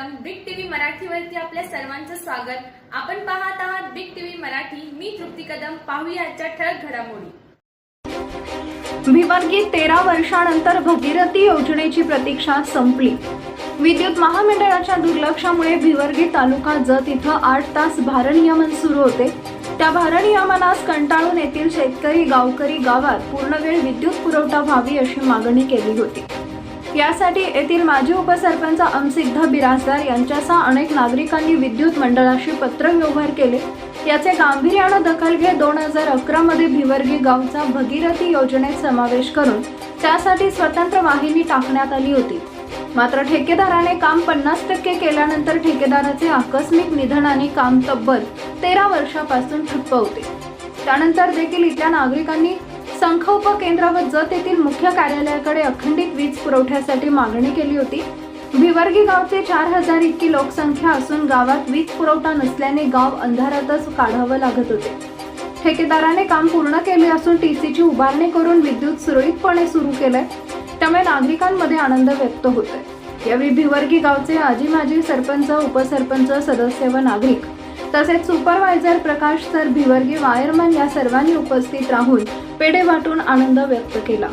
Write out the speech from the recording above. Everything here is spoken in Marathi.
मराठीवरती आपल्या सर्वांचं स्वागत. आपण पाहत आहात बिग टीव्ही मराठी. मी तृप्ती कदम. पाहूया आजच्या ठळक घडामोडी. भिवंगी तेरा वर्षानंतर भगीरथी योजनेची प्रतीक्षा संपली. विद्युत महामंडळाच्या दुर्लक्षामुळे भिवर्गी तालुका जत इथं आठ तास भारनियमन सुरू होते. त्या भारनियमनास कंटाळून येथील शेतकरी गावकरी गावात पूर्णवेळ विद्युत पुरवठा व्हावी अशी मागणी केली होती. यासाठी येथील माजी उपसरपंच अमसिद्ध बिराजदार यांच्यासह अनेक नागरिकांनी विद्युत मंडळाशी पत्रव्यवहार केले. याचे गांभीर्यानं दखल घेत दोन हजार अकरा मध्ये भिवर्गी गावचा भगीरथी योजनेत समावेश करून त्यासाठी स्वतंत्र वाहिनी टाकण्यात आली होती. मात्र ठेकेदाराने काम पन्नास टक्के केल्यानंतर ठेकेदाराचे आकस्मिक निधनाने काम तब्बल तेरा वर्षापासून ठप्प होते. त्यानंतर देखील इथल्या नागरिकांनी संख उपकेंद्र व जत येथील मुख्य कार्यालयाकडे अखंडित वीज पुरवठ्यासाठी मागणी केली होती. भिवर्गी गावचे चार हजार इतकी लोकसंख्या असून गावात वीज पुरवठा नसल्याने गाव अंधारातच काढावं लागत होते. ठेकेदाराने काम पूर्ण केले असून टी सीची उभारणी करून विद्युत सुरळीतपणे सुरू केलंय. त्यामुळे नागरिकांमध्ये आनंद व्यक्त होतोय. यावेळी भिवर्गी गावचे आजी माजी सरपंच उपसरपंच सदस्य व नागरिक तसेच supervisor Prakash sir Bhivargi wireman या सर्वांनी उपस्थित राहून पेढे वाटून आनंद व्यक्त केला.